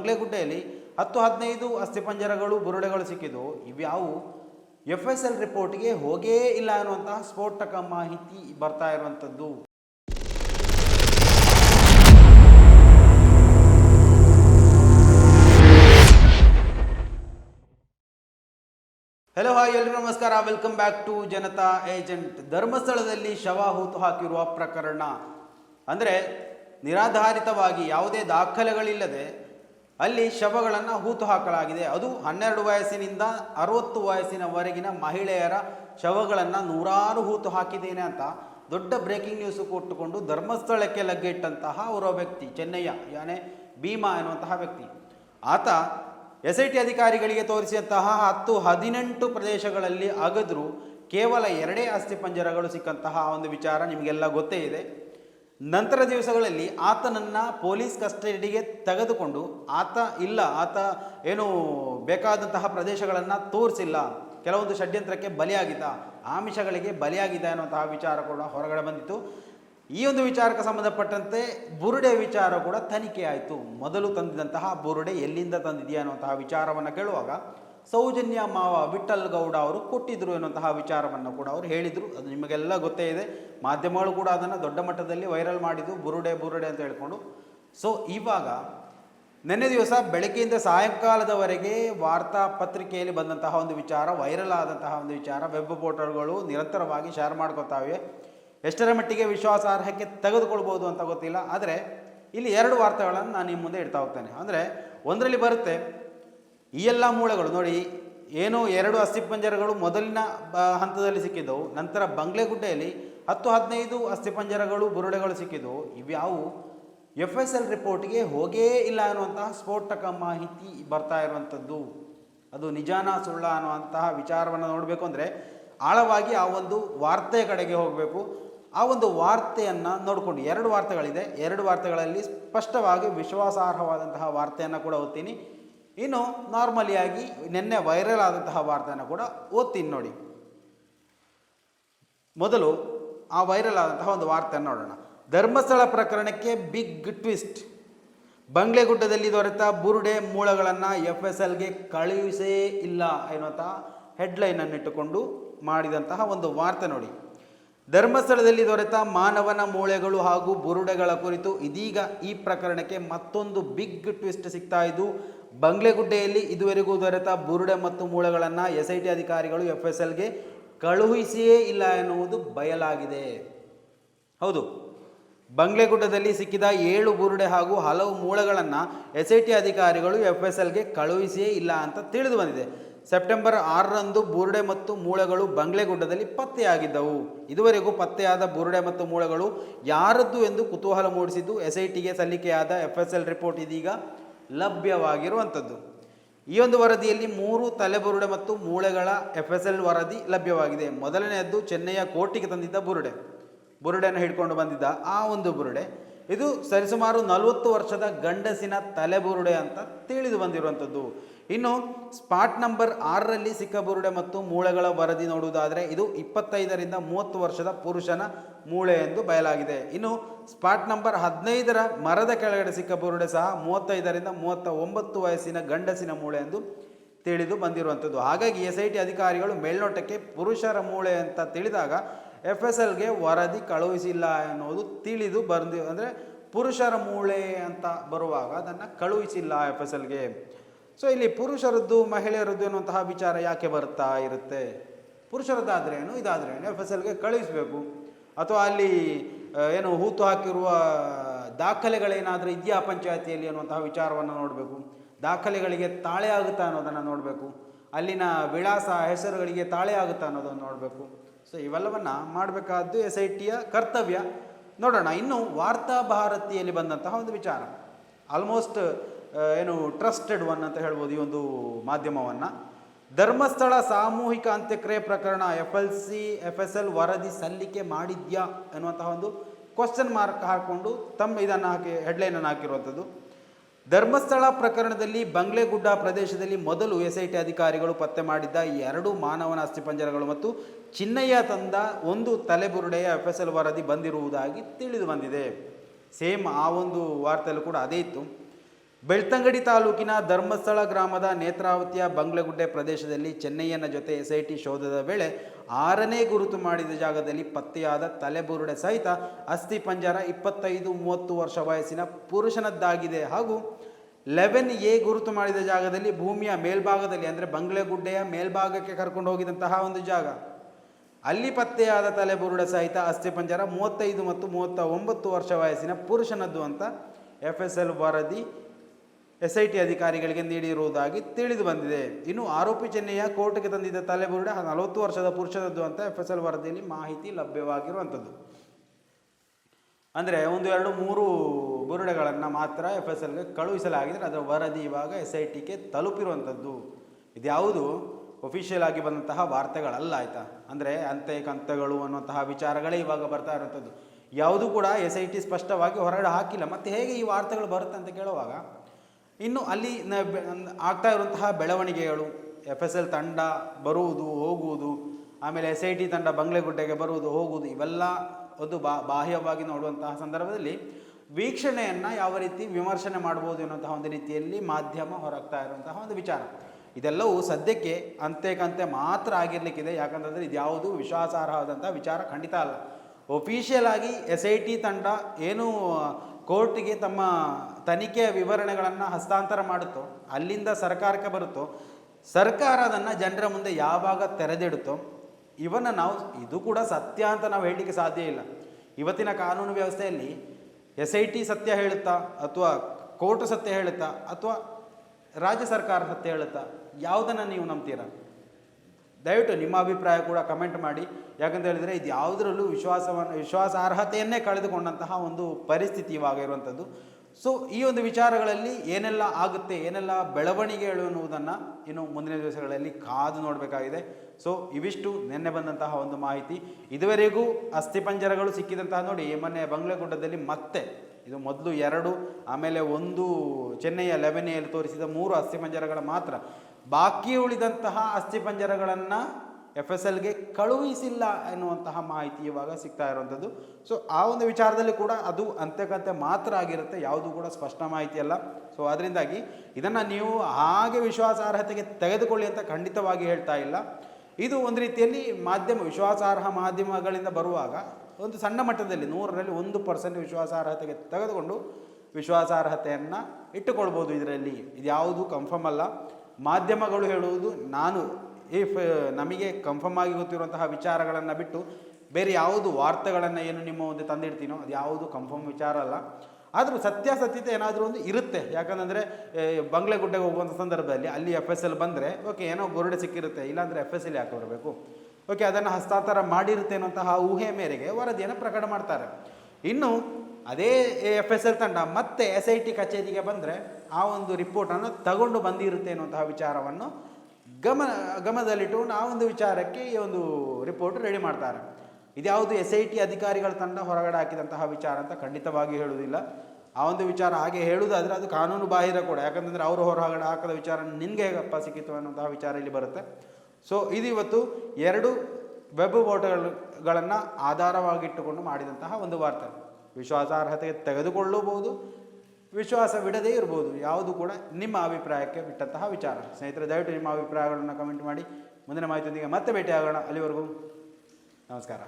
ಬಂಗ್ಲೆಗುಡ್ಡೆಯಲ್ಲಿ ಹತ್ತು ಹದಿನೈದು ಅಸ್ಥಿಪಂಜರಗಳು, ಬುರುಡೆಗಳು ಸಿಕ್ಕಿದ್ದು, ಇವ್ಯಾವು? ಎಫ್ ಎಸ್ ಎಲ್ ರಿಪೋರ್ಟ್ಗೆ ಹೋಗೇ ಇಲ್ಲ ಅನ್ನುವಂತಹ ಸ್ಫೋಟಕ ಮಾಹಿತಿ ಬರ್ತಾ ಇರುವಂಥದ್ದು. ಹಲೋ ಹಾಯ್ ಎಲ್ರಿಗೂ ನಮಸ್ಕಾರ. Welcome back to Janata agent. ಧರ್ಮಸ್ಥಳದಲ್ಲಿ ಶವ ಹೂತು ಹಾಕಿರುವ ಪ್ರಕರಣ. ಅಂದರೆ ನಿರಾಧಾರಿತವಾಗಿ ಯಾವುದೇ ದಾಖಲೆಗಳಿಲ್ಲದೆ ಅಲ್ಲಿ ಶವಗಳನ್ನು ಹೂತು ಹಾಕಲಾಗಿದೆ. ಅದು ಹನ್ನೆರಡು ವಯಸ್ಸಿನಿಂದ ಅರವತ್ತು ವಯಸ್ಸಿನವರೆಗಿನ ಮಹಿಳೆಯರ ಶವಗಳನ್ನು ನೂರಾರು ಹೂತು ಹಾಕಿದ್ದೇನೆ ಅಂತ ದೊಡ್ಡ ಬ್ರೇಕಿಂಗ್ ನ್ಯೂಸ್ ಕೊಟ್ಟುಕೊಂಡು ಧರ್ಮಸ್ಥಳಕ್ಕೆ ಲಗ್ಗೆ ಇಟ್ಟಂತಹ ಓರ್ವ ವ್ಯಕ್ತಿ, ಚೆನ್ನಯ್ಯ, ಯಾನೆ ಭೀಮಾ ಎನ್ನುವಂತಹ ವ್ಯಕ್ತಿ. ಆತ ಎಸ್ ಐ ಟಿ ಅಧಿಕಾರಿಗಳಿಗೆ ತೋರಿಸಿದಂತಹ ಹತ್ತು ಹದಿನೆಂಟು ಪ್ರದೇಶಗಳಲ್ಲಿ ಅಗದ್ರು ಕೇವಲ ಎರಡೇ ಅಸ್ಥಿಪಂಜರಗಳು ಸಿಕ್ಕಂತಹ ಒಂದು ವಿಚಾರ ನಿಮಗೆಲ್ಲ ಗೊತ್ತೇ ಇದೆ. ನಂತರ ದಿವಸಗಳಲ್ಲಿ ಆತನನ್ನು ಪೊಲೀಸ್ ಕಸ್ಟಡಿಗೆ ತೆಗೆದುಕೊಂಡು ಆತ ಇಲ್ಲ, ಆತ ಏನು ಬೇಕಾದಂತಹ ಪ್ರದೇಶಗಳನ್ನು ತೋರಿಸಿಲ್ಲ. ಕೆಲವೊಂದು ಷಡ್ಯಂತ್ರಕ್ಕೆ ಬಲಿಯಾಗಿದ್ದ, ಆಮಿಷಗಳಿಗೆ ಬಲಿಯಾಗಿದ್ದ ಅನ್ನುವಂತಹ ವಿಚಾರ ಕೂಡ ಹೊರಗಡೆ ಬಂದಿತ್ತು. ಈ ಒಂದು ವಿಚಾರಕ್ಕೆ ಸಂಬಂಧಪಟ್ಟಂತೆ ಬುರುಡೆ ವಿಚಾರ ಕೂಡ ತನಿಖೆ ಆಯಿತು. ಮೊದಲು ತಂದಿದಂತಹ ಬುರುಡೆ ಎಲ್ಲಿಂದ ತಂದಿದೆಯಾ ಅನ್ನುವಂತಹ ವಿಚಾರವನ್ನು ಕೇಳುವಾಗ ಸೌಜನ್ಯ ಮಾವ ವಿಠಲ್ ಗೌಡ ಅವರು ಕೊಟ್ಟಿದ್ರು ಎನ್ನುವಂತಹ ವಿಚಾರವನ್ನು ಕೂಡ ಅವರು ಹೇಳಿದರು. ಅದು ನಿಮಗೆಲ್ಲ ಗೊತ್ತೇ ಇದೆ. ಮಾಧ್ಯಮಗಳು ಕೂಡ ಅದನ್ನು ದೊಡ್ಡ ಮಟ್ಟದಲ್ಲಿ ವೈರಲ್ ಮಾಡಿದ್ದು ಬುರುಡೆ ಬುರುಡೆ ಅಂತ ಹೇಳ್ಕೊಂಡು. ಸೊ ಇವಾಗ ನಿನ್ನೆ ದಿವಸ ಬೆಳಗ್ಗೆಯಿಂದ ಸಾಯಂಕಾಲದವರೆಗೆ ವಾರ್ತಾ ಪತ್ರಿಕೆಯಲ್ಲಿ ಬಂದಂತಹ ಒಂದು ವಿಚಾರ, ವೈರಲ್ ಆದಂತಹ ಒಂದು ವಿಚಾರ, ವೆಬ್ ಪೋರ್ಟಲ್ಗಳು ನಿರಂತರವಾಗಿ ಶೇರ್ ಮಾಡ್ಕೋತಾವೆ. ಎಷ್ಟರ ಮಟ್ಟಿಗೆ ವಿಶ್ವಾಸಾರ್ಹಕ್ಕೆ ತೆಗೆದುಕೊಳ್ಬೋದು ಅಂತ ಗೊತ್ತಿಲ್ಲ. ಆದರೆ, ಇಲ್ಲಿ ಎರಡು ವಾರ್ತೆಗಳನ್ನು ನಾನು ನಿಮ್ಮ ಮುಂದೆ ಇಡ್ತಾ ಹೋಗ್ತೇನೆ. ಅಂದರೆ, ಒಂದರಲ್ಲಿ ಬರುತ್ತೆ ಈ ಎಲ್ಲ ಮೂಳೆಗಳು ನೋಡಿ, ಏನು ಎರಡು ಅಸ್ಥಿಪಂಜರಗಳು ಮೊದಲಿನ ಹಂತದಲ್ಲಿ ಸಿಕ್ಕಿದ್ದವು, ನಂತರ ಬಂಗ್ಲೆಗುಡ್ಡೆಯಲ್ಲಿ ಹತ್ತು ಹದಿನೈದು ಅಸ್ಥಿಪಂಜರಗಳು ಬುರುಡೆಗಳು ಸಿಕ್ಕಿದ್ದವು. ಇವ್ಯಾವು? ಎಫ್ ಎಸ್ ಎಲ್ ರಿಪೋರ್ಟ್ಗೆ ಹೋಗೇ ಇಲ್ಲ ಅನ್ನುವಂತಹ ಸ್ಫೋಟಕ ಮಾಹಿತಿ ಬರ್ತಾ ಇರುವಂಥದ್ದು. ಅದು ನಿಜಾನ ಸುಳ್ಳ ಅನ್ನುವಂತಹ ವಿಚಾರವನ್ನು ನೋಡಬೇಕು ಅಂದರೆ, ಆಳವಾಗಿ ಆ ಒಂದು ವಾರ್ತೆ ಕಡೆಗೆ ಹೋಗಬೇಕು. ಆ ಒಂದು ವಾರ್ತೆಯನ್ನು ನೋಡಿಕೊಂಡು, ಎರಡು ವಾರ್ತೆಗಳಿದೆ. ಎರಡು ವಾರ್ತೆಗಳಲ್ಲಿ ಸ್ಪಷ್ಟವಾಗಿ ವಿಶ್ವಾಸಾರ್ಹವಾದಂತಹ ವಾರ್ತೆಯನ್ನು ಕೂಡ ಓದ್ತೀನಿ. ಇನ್ನು ನಾರ್ಮಲಿಯಾಗಿ ನಿನ್ನೆ ವೈರಲ್ ಆದಂತಹ ವಾರ್ತೆಯನ್ನು ಕೂಡ ಓದ್ತೀನಿ ನೋಡಿ. ಮೊದಲು ಆ ವೈರಲ್ ಆದಂತಹ ಒಂದು ವಾರ್ತೆಯನ್ನು ನೋಡೋಣ. ಧರ್ಮಸ್ಥಳ ಪ್ರಕರಣಕ್ಕೆ ಬಿಗ್ ಟ್ವಿಸ್ಟ್ ಬಂಗ್ಲೆಗುಡ್ಡದಲ್ಲಿ ದೊರೆತ ಬುರುಡೆ ಮೂಳೆಗಳನ್ನು ಎಫ್ ಎಸ್ ಎಲ್ಗೆ ಕಳುಹಿಸೇ ಇಲ್ಲ ಎನ್ನುವಂತಹ ಹೆಡ್ಲೈನನ್ನು ಇಟ್ಟುಕೊಂಡು ಮಾಡಿದಂತಹ ಒಂದು ವಾರ್ತೆ ನೋಡಿ. ಧರ್ಮಸ್ಥಳದಲ್ಲಿ ದೊರೆತ ಮಾನವನ ಮೂಳೆಗಳು ಹಾಗೂ ಬುರುಡೆಗಳ ಕುರಿತು ಇದೀಗ ಈ ಪ್ರಕರಣಕ್ಕೆ ಮತ್ತೊಂದು ಬಿಗ್ ಟ್ವಿಸ್ಟ್ ಸಿಗ್ತಾ ಇದ್ದು ಬಂಗ್ಲೆಗುಡ್ಡೆಯಲ್ಲಿ ಇದುವರೆಗೂ ದೊರೆತ ಬುರುಡೆ ಮತ್ತು ಮೂಳೆಗಳನ್ನು ಎಸ್ ಐ ಟಿ ಅಧಿಕಾರಿಗಳು ಎಫ್ ಎಸ್ ಎಲ್ಗೆ ಕಳುಹಿಸಿಯೇ ಇಲ್ಲ ಎನ್ನುವುದು ಬಯಲಾಗಿದೆ. ಹೌದು, ಬಂಗ್ಲೆಗುಡ್ಡದಲ್ಲಿ ಸಿಕ್ಕಿದ ಏಳು ಬುರುಡೆ ಹಾಗೂ ಹಲವು ಮೂಳೆಗಳನ್ನು ಎಸ್ ಐ ಟಿ ಅಧಿಕಾರಿಗಳು ಎಫ್ ಎಸ್ ಎಲ್ಗೆ ಕಳುಹಿಸಿಯೇ ಇಲ್ಲ ಅಂತ ತಿಳಿದು ಬಂದಿದೆ. ಸೆಪ್ಟೆಂಬರ್ ಆರರಂದು ಬುರುಡೆ ಮತ್ತು ಮೂಳೆಗಳು ಬಂಗ್ಲೆಗುಡ್ಡದಲ್ಲಿ ಪತ್ತೆಯಾಗಿದ್ದವು. ಇದುವರೆಗೂ ಪತ್ತೆಯಾದ ಬುರುಡೆ ಮತ್ತು ಮೂಳೆಗಳು ಯಾರದ್ದು ಎಂದು ಕುತೂಹಲ ಮೂಡಿಸಿದ್ದು ಎಸ್ ಐ ಟಿಗೆ ಸಲ್ಲಿಕೆಯಾದ ಎಫ್ ಎಸ್ ಎಲ್ ರಿಪೋರ್ಟ್ ಇದೀಗ ಲಭ್ಯವಾಗಿರುವಂಥದ್ದು. ಈ ಒಂದು ವರದಿಯಲ್ಲಿ ಮೂರು ತಲೆಬುರುಡೆ ಮತ್ತು ಮೂಳೆಗಳ ಎಫ್ ಎಸ್ ಎಲ್ ವರದಿ ಲಭ್ಯವಾಗಿದೆ. ಮೊದಲನೆಯದ್ದು ಚೆನ್ನೈಯ ಕೋಟಿಗೆ ತಂದಿದ್ದ ಬುರುಡೆ. ಬುರುಡೆಯನ್ನು ಹಿಡ್ಕೊಂಡು ಬಂದಿದ್ದ ಆ ಒಂದು ಬುರುಡೆ. ಇದು ಸರಿಸುಮಾರು ನಲವತ್ತು ವರ್ಷದ ಗಂಡಸಿನ ತಲೆಬುರುಡೆ ಅಂತ ತಿಳಿದು ಬಂದಿರುವಂಥದ್ದು. ಇನ್ನು ಸ್ಪಾಟ್ ನಂಬರ್ ಆರರಲ್ಲಿ ಸಿಕ್ಕ ಬುರುಡೆ ಮತ್ತು ಮೂಳೆಗಳ ವರದಿ ನೋಡುವುದಾದರೆ ಇದು ಇಪ್ಪತ್ತೈದರಿಂದ ಮೂವತ್ತು ವರ್ಷದ ಪುರುಷನ ಮೂಳೆ ಎಂದು ಬಯಲಾಗಿದೆ. ಇನ್ನು ಸ್ಪಾಟ್ ನಂಬರ್ ಹದಿನೈದರ ಮರದ ಕೆಳಗಡೆ ಸಿಕ್ಕ ಬುರುಡೆ ಸಹ ಮೂವತ್ತೈದರಿಂದ ಮೂವತ್ತ ಒಂಬತ್ತು ವಯಸ್ಸಿನ ಗಂಡಸಿನ ಮೂಳೆ ಎಂದು ತಿಳಿದು ಬಂದಿರುವಂಥದ್ದು. ಹಾಗಾಗಿ ಎಸ್ ಐ ಟಿ ಅಧಿಕಾರಿಗಳು ಮೇಲ್ನೋಟಕ್ಕೆ ಪುರುಷರ ಮೂಳೆ ಅಂತ ತಿಳಿದಾಗ ಎಫ್ ಎಸ್ ಎಲ್ಗೆ ವರದಿ ಕಳುಹಿಸಿಲ್ಲ ಎನ್ನುವುದು ತಿಳಿದು ಬಂದು, ಅಂದರೆ ಪುರುಷರ ಮೂಳೆ ಅಂತ ಬರುವಾಗ ಅದನ್ನು ಕಳುಹಿಸಿಲ್ಲ ಎಫ್ ಎಸ್ ಎಲ್ಗೆ ಸೊ ಇಲ್ಲಿ ಪುರುಷರದ್ದು, ಮಹಿಳೆಯರದ್ದು ಎನ್ನುವಂತಹ ವಿಚಾರ ಯಾಕೆ ಬರ್ತಾ ಇರುತ್ತೆ? ಪುರುಷರದ್ದಾದ್ರೇನು ಇದಾದ್ರೇನು ಎಫ್ ಎಸ್ ಎಲ್ಗೆ ಕಳುಹಿಸಬೇಕು. ಅಥವಾ ಅಲ್ಲಿ ಏನು ಹೂತು ಹಾಕಿರುವ ದಾಖಲೆಗಳೇನಾದರೂ ಇದೆಯಾ ಪಂಚಾಯತಿಯಲ್ಲಿ ಅನ್ನುವಂತಹ ವಿಚಾರವನ್ನು ನೋಡಬೇಕು. ದಾಖಲೆಗಳಿಗೆ ತಾಳೆ ಆಗುತ್ತಾ ಅನ್ನೋದನ್ನು ನೋಡಬೇಕು. ಅಲ್ಲಿನ ವಿಳಾಸ, ಹೆಸರುಗಳಿಗೆ ತಾಳೆ ಆಗುತ್ತಾ ಅನ್ನೋದನ್ನು ನೋಡಬೇಕು. ಸೊ ಇವೆಲ್ಲವನ್ನು ಮಾಡಬೇಕಾದ್ದು ಎಸ್ ಐ ಟಿಯ ಕರ್ತವ್ಯ. ನೋಡೋಣ, ಇನ್ನು ವಾರ್ತಾ ಭಾರತಿಯಲ್ಲಿ ಬಂದಂತಹ ಒಂದು ವಿಚಾರ. ಆಲ್ಮೋಸ್ಟ್ ಏನು ಟ್ರಸ್ಟೆಡ್ ಒನ್ ಅಂತ ಹೇಳ್ಬೋದು ಈ ಒಂದು ಮಾಧ್ಯಮವನ್ನು. ಧರ್ಮಸ್ಥಳ ಸಾಮೂಹಿಕ ಅಂತ್ಯಕ್ರಿಯೆ ಪ್ರಕರಣ F L C F S L ವರದಿ ಸಲ್ಲಿಕೆ ಮಾಡಿದ್ಯಾ ಎನ್ನುವಂತಹ ಒಂದು ಕ್ವಶನ್ ಮಾರ್ಕ್ ಹಾಕ್ಕೊಂಡು ತಮ್ಮ ಇದನ್ನು ಹಾಕಿ ಹೆಡ್ಲೈನನ್ನು ಹಾಕಿರುವಂಥದ್ದು. ಧರ್ಮಸ್ಥಳ ಪ್ರಕರಣದಲ್ಲಿ ಬಂಗ್ಲೆಗುಡ್ಡ ಪ್ರದೇಶದಲ್ಲಿ ಮೊದಲು ಎಸ್ ಐ ಟಿ ಅಧಿಕಾರಿಗಳು ಪತ್ತೆ ಮಾಡಿದ್ದ ಎರಡು ಮಾನವನ ಅಸ್ಥಿಪಂಜರಗಳು ಮತ್ತು ಚಿನ್ನಯ್ಯ ತಂದ ಒಂದು ತಲೆಬುರುಡೆಯ ಎಫ್ ಎಸ್ ಎಲ್ ವರದಿ ಬಂದಿರುವುದಾಗಿ ತಿಳಿದು ಬಂದಿದೆ. ಸೇಮ್ ಆ ಒಂದು ವಾರ್ತೆಯಲ್ಲೂ ಕೂಡ ಅದೇ ಇತ್ತು. ಬೆಳ್ತಂಗಡಿ ತಾಲೂಕಿನ ಧರ್ಮಸ್ಥಳ ಗ್ರಾಮದ ನೇತ್ರಾವತಿಯ ಬಂಗ್ಲೆಗುಡ್ಡೆ ಪ್ರದೇಶದಲ್ಲಿ ಚೆನ್ನಯ್ಯನ ಜೊತೆ ಎಸ್ ಐ ಟಿ ಶೋಧದ ವೇಳೆ ಆರನೇ ಗುರುತು ಮಾಡಿದ ಜಾಗದಲ್ಲಿ ಪತ್ತೆಯಾದ ತಲೆಬುರುಡೆ ಸಹಿತ ಅಸ್ಥಿ ಪಂಜರ ಇಪ್ಪತ್ತೈದು ಮೂವತ್ತು ವರ್ಷ ವಯಸ್ಸಿನ ಪುರುಷನದ್ದಾಗಿದೆ. ಹಾಗೂ ಲೆವೆನ್ ಎ ಗುರುತು ಮಾಡಿದ ಜಾಗದಲ್ಲಿ ಭೂಮಿಯ ಮೇಲ್ಭಾಗದಲ್ಲಿ ಅಂದರೆ ಬಂಗ್ಲೆಗುಡ್ಡೆಯ ಮೇಲ್ಭಾಗಕ್ಕೆ ಕರ್ಕೊಂಡು ಹೋಗಿದಂತಹ ಒಂದು ಜಾಗ. ಅಲ್ಲಿ ಪತ್ತೆಯಾದ ತಲೆಬುರುಡೆ ಸಹಿತ ಅಸ್ಥಿಪಂಜರ ಮೂವತ್ತೈದು ಮತ್ತು ಮೂವತ್ತ ಒಂಬತ್ತು ವರ್ಷ ವಯಸ್ಸಿನ ಪುರುಷನದ್ದು ಅಂತ ಎಫ್ ಎಸ್ ಎಲ್ ವರದಿ ಎಸ್ ಐ ಟಿ ಅಧಿಕಾರಿಗಳಿಗೆ ನೀಡಿರುವುದಾಗಿ ತಿಳಿದು ಬಂದಿದೆ. ಇನ್ನು ಆರೋಪಿ ಚೆನ್ನೈಯ ಕೋರ್ಟ್ಗೆ ತಂದಿದ್ದ ತಲೆಬುರುಡೆ ನಲವತ್ತು ವರ್ಷದ ಪುರುಷನದ್ದು ಅಂತ ಎಫ್ ಎಸ್ ಎಲ್ ವರದಿಯಲ್ಲಿ ಮಾಹಿತಿ ಲಭ್ಯವಾಗಿರುವಂಥದ್ದು. ಅಂದರೆ ಒಂದು ಎರಡು ಮೂರು ಬುರುಡೆಗಳನ್ನು ಮಾತ್ರ ಎಫ್ ಎಸ್ ಎಲ್ಗೆ ಕಳುಹಿಸಲಾಗಿದೆ. ಅದರ ವರದಿ ಇವಾಗ ಎಸ್ ಐ ಟಿಗೆ ತಲುಪಿರುವಂಥದ್ದು. ಇದ್ಯಾವುದು ಒಫಿಷಿಯಲ್ ಆಗಿ ಬಂದಂತಹ ವಾರ್ತೆಗಳಲ್ಲ ಆಯಿತಾ? ಅಂದರೆ ಅಂತೆ ಕಂತೆಗಳು ಅನ್ನುವಂತಹ ವಿಚಾರಗಳೇ ಇವಾಗ ಬರ್ತಾ ಇರುವಂಥದ್ದು. ಯಾವುದೂ ಕೂಡ ಎಸ್ ಐ ಟಿ ಸ್ಪಷ್ಟವಾಗಿ ಹೊರಗಡೆ ಹಾಕಿಲ್ಲ. ಮತ್ತು ಹೇಗೆ ಈ ವಾರ್ತೆಗಳು ಬರುತ್ತೆ ಅಂತ ಕೇಳುವಾಗ ಇನ್ನು ಅಲ್ಲಿ ಆಗ್ತಾ ಇರುವಂತಹ ಬೆಳವಣಿಗೆಗಳು ಎಫ್ ಎಸ್ ಎಲ್ ತಂಡ ಬರುವುದು, ಹೋಗುವುದು, ಆಮೇಲೆ ಎಸ್ ಐ ಟಿ ತಂಡ ಬಂಗ್ಲೆಗುಡ್ಡೆಗೆ ಬರುವುದು, ಹೋಗುವುದು, ಇವೆಲ್ಲ ಒಂದು ಬಾ, ಬಾಹ್ಯವಾಗಿ ನೋಡುವಂತಹ ಸಂದರ್ಭದಲ್ಲಿ ವೀಕ್ಷಣೆಯನ್ನು ಯಾವ ರೀತಿ ವಿಮರ್ಶನೆ ಮಾಡ್ಬೋದು ಎನ್ನುವಂತಹ ಒಂದು ರೀತಿಯಲ್ಲಿ ಮಾಧ್ಯಮ ಹೊರಗ್ತಾ ಇರುವಂತಹ ಒಂದು ವಿಚಾರ. ಇದೆಲ್ಲವೂ ಸದ್ಯಕ್ಕೆ ಅಂತೆ ಕಂತೆ ಮಾತ್ರ ಆಗಿರಲಿಕ್ಕಿದೆ. ಯಾಕಂತಂದರೆ ಇದ್ಯಾವುದು ವಿಶ್ವಾಸಾರ್ಹವಾದಂಥ ವಿಚಾರ ಖಂಡಿತ ಅಲ್ಲ. ಒಫಿಷಿಯಲ್ ಆಗಿ ಎಸ್ ಐ ಟಿ ತಂಡ ಏನು ಕೋರ್ಟಿಗೆ ತಮ್ಮ ತನಿಖೆಯ ವಿವರಣೆಗಳನ್ನು ಹಸ್ತಾಂತರ ಮಾಡುತ್ತೋ, ಅಲ್ಲಿಂದ ಸರ್ಕಾರಕ್ಕೆ ಬರುತ್ತೋ, ಸರ್ಕಾರ ಅದನ್ನು ಜನರ ಮುಂದೆ ಯಾವಾಗ ತೆರೆದಿಡುತ್ತೋ, ಇವನ್ನು ನಾವು, ಇದು ಕೂಡ ಸತ್ಯ ಅಂತ ನಾವು ಹೇಳಲಿಕ್ಕೆ ಸಾಧ್ಯ ಇಲ್ಲ. ಇವತ್ತಿನ ಕಾನೂನು ವ್ಯವಸ್ಥೆಯಲ್ಲಿ ಎಸ್ ಐ ಟಿ ಸತ್ಯ ಹೇಳುತ್ತಾ, ಅಥವಾ ಕೋರ್ಟ್ ಸತ್ಯ ಹೇಳುತ್ತಾ, ಅಥವಾ ರಾಜ್ಯ ಸರ್ಕಾರ ಸತ್ಯ ಹೇಳುತ್ತಾ, ಯಾವುದನ್ನು ನೀವು ನಂಬ್ತೀರಾ? ದಯವಿಟ್ಟು ನಿಮ್ಮ ಅಭಿಪ್ರಾಯ ಕೂಡ ಕಮೆಂಟ್ ಮಾಡಿ. ಯಾಕಂತ ಹೇಳಿದರೆ ಇದು ಯಾವುದರಲ್ಲೂ ವಿಶ್ವಾಸವನ್ನು, ವಿಶ್ವಾಸಾರ್ಹತೆಯನ್ನೇ ಕಳೆದುಕೊಂಡಂತಹ ಒಂದು ಪರಿಸ್ಥಿತಿ ಇವಾಗ ಇರುವಂಥದ್ದು ಸೊ ಈ ಒಂದು ವಿಚಾರಗಳಲ್ಲಿ ಏನೆಲ್ಲ ಆಗುತ್ತೆ, ಏನೆಲ್ಲ ಬೆಳವಣಿಗೆಗಳು ಅನ್ನುವುದನ್ನು ಇನ್ನು ಮುಂದಿನ ದಿವಸಗಳಲ್ಲಿ ಕಾದು ನೋಡಬೇಕಾಗಿದೆ. ಸೊ ಇವಿಷ್ಟು ನಿನ್ನೆ ಬಂದಂತಹ ಒಂದು ಮಾಹಿತಿ. ಇದುವರೆಗೂ ಅಸ್ಥಿಪಂಜರಗಳು ಸಿಕ್ಕಿದಂತಹ ನೋಡಿ ಮೊನ್ನೆ ಬಂಗ್ಲೆಗುಡ್ಡದಲ್ಲಿ ಮತ್ತೆ ಇದು ಮೊದಲು ಎರಡು, ಆಮೇಲೆ ಒಂದು ಚೆನ್ನೈಯ ಲೆವೆನೆಯಲ್ಲಿ ತೋರಿಸಿದ ಮೂರು ಅಸ್ಥಿಪಂಜರಗಳ ಮಾತ್ರ. ಬಾಕಿ ಉಳಿದಂತಹ ಅಸ್ಥಿಪಂಜರಗಳನ್ನು ಎಫ್ ಎಸ್ ಎಲ್ಗೆ ಕಳುಹಿಸಿಲ್ಲ ಎನ್ನುವಂತಹ ಮಾಹಿತಿ ಇವಾಗ ಸಿಗ್ತಾ ಇರುವಂಥದ್ದು. ಸೊ ಆ ಒಂದು ವಿಚಾರದಲ್ಲಿ ಕೂಡ ಅದು ಅಂತ್ಯಕಂತೆ ಮಾತ್ರ ಆಗಿರುತ್ತೆ, ಯಾವುದು ಕೂಡ ಸ್ಪಷ್ಟ ಮಾಹಿತಿ ಅಲ್ಲ. ಸೊ ಅದರಿಂದಾಗಿ ಇದನ್ನು ನೀವು ಹಾಗೆ ವಿಶ್ವಾಸಾರ್ಹತೆಗೆ ತೆಗೆದುಕೊಳ್ಳಿ ಅಂತ ಖಂಡಿತವಾಗಿ ಹೇಳ್ತಾ ಇಲ್ಲ. ಇದು ಒಂದು ರೀತಿಯಲ್ಲಿ ಮಾಧ್ಯಮ, ವಿಶ್ವಾಸಾರ್ಹ ಮಾಧ್ಯಮಗಳಿಂದ ಬರುವಾಗ ಒಂದು ಸಣ್ಣ ಮಟ್ಟದಲ್ಲಿ ನೂರರಲ್ಲಿ ಒಂದು ಪರ್ಸೆಂಟ್ ವಿಶ್ವಾಸಾರ್ಹತೆಗೆ ತೆಗೆದುಕೊಂಡು ವಿಶ್ವಾಸಾರ್ಹತೆಯನ್ನು ಇಟ್ಟುಕೊಳ್ಬೋದು ಇದರಲ್ಲಿ. ಇದು ಯಾವುದು ಕನ್ಫರ್ಮ್ ಅಲ್ಲ. ಮಾಧ್ಯಮಗಳು ಹೇಳುವುದು, ನಾನು ಇಫ್ ನಮಗೆ ಕನ್ಫರ್ಮ್ ಆಗಿ ಗೊತ್ತಿರುವಂತಹ ವಿಚಾರಗಳನ್ನು ಬಿಟ್ಟು ಬೇರೆ ಯಾವುದು ವಾರ್ತೆಗಳನ್ನು ಏನು ನಿಮ್ಮ ಮುಂದೆ ತಂದಿಡ್ತೀನೋ, ಅದು ಯಾವುದು ಕನ್ಫರ್ಮ್ ವಿಚಾರ ಅಲ್ಲ. ಆದರೂ ಸತ್ಯಾಸತ್ಯತೆ ಏನಾದರೂ ಒಂದು ಇರುತ್ತೆ. ಯಾಕಂದರೆ ಬಂಗ್ಲೆಗುಡ್ಡೆಗೆ ಹೋಗುವಂಥ ಸಂದರ್ಭದಲ್ಲಿ ಅಲ್ಲಿ ಎಫ್ ಎಸ್ ಎಲ್ ಬಂದರೆ ಓಕೆ ಏನೋ ಗೊರಡೆ ಸಿಕ್ಕಿರುತ್ತೆ, ಇಲ್ಲಾಂದರೆ ಎಫ್ ಎಸ್ ಎಲ್ ಯಾಕೆ ಬರಬೇಕು ಓಕೆ ಅದನ್ನು ಹಸ್ತಾಂತರ ಮಾಡಿರುತ್ತೆ ಅನ್ನುವಂತಹ ಊಹೆ ಮೇರೆಗೆ ವರದಿಯನ್ನು ಪ್ರಕಟ ಮಾಡ್ತಾರೆ. ಇನ್ನು ಅದೇ ಎಫ್ ಎಸ್ ಎಲ್ ತಂಡ ಮತ್ತೆ ಎಸ್ ಐ ಟಿ ಕಚೇರಿಗೆ ಬಂದರೆ ಆ ಒಂದು ರಿಪೋರ್ಟನ್ನು ತಗೊಂಡು ಬಂದಿರುತ್ತೆ ಅನ್ನುವಂತಹ ವಿಚಾರವನ್ನು ಗಮನ ಗಮನದಲ್ಲಿಟ್ಟುಕೊಂಡು ಆ ಒಂದು ವಿಚಾರಕ್ಕೆ ಈ ಒಂದು ರಿಪೋರ್ಟ್ ರೆಡಿ ಮಾಡ್ತಾರೆ. ಇದ್ಯಾವುದು ಎಸ್ ಐ ಟಿ ಅಧಿಕಾರಿಗಳ ತಂಡ ಹೊರಗಡೆ ಹಾಕಿದಂತಹ ವಿಚಾರ ಅಂತ ಖಂಡಿತವಾಗಿ ಹೇಳುವುದಿಲ್ಲ. ಆ ಒಂದು ವಿಚಾರ ಹಾಗೆ ಹೇಳುವುದಾದರೆ ಅದು ಕಾನೂನು ಬಾಹಿರ ಕೂಡ. ಯಾಕಂತಂದರೆ ಅವರು ಹೊರಗಡೆ ಹಾಕದ ವಿಚಾರ ನಿನಗೆ ಹೇಗಪ್ಪ ಸಿಕ್ಕಿತು ಅನ್ನುವಂತಹ ವಿಚಾರ ಇಲ್ಲಿ ಬರುತ್ತೆ. ಸೊ ಇದು ಇವತ್ತು ಎರಡು ವೆಬ್ ಬೋಟ್ಗಳನ್ನು ಆಧಾರವಾಗಿಟ್ಟುಕೊಂಡು ಮಾಡಿದಂತಹ ಒಂದು ವಾರ್ತೆ. ವಿಶ್ವಾಸಾರ್ಹತೆಗೆ ತೆಗೆದುಕೊಳ್ಳಬಹುದು, ವಿಶ್ವಾಸವಿಡದೇ ಇರ್ಬೋದು. ಯಾವುದು ಕೂಡ ನಿಮ್ಮ ಅಭಿಪ್ರಾಯಕ್ಕೆ ಬಿಟ್ಟಂತಹ ವಿಚಾರ. ಸ್ನೇಹಿತರೆ, ದಯವಿಟ್ಟು ನಿಮ್ಮ ಅಭಿಪ್ರಾಯಗಳನ್ನು ಕಮೆಂಟ್ ಮಾಡಿ. ಮುಂದಿನ ಮಾಹಿತಿಯೊಂದಿಗೆ ಮತ್ತೆ ಭೇಟಿಯಾಗೋಣ. ಅಲ್ಲಿವರೆಗೂ ನಮಸ್ಕಾರ.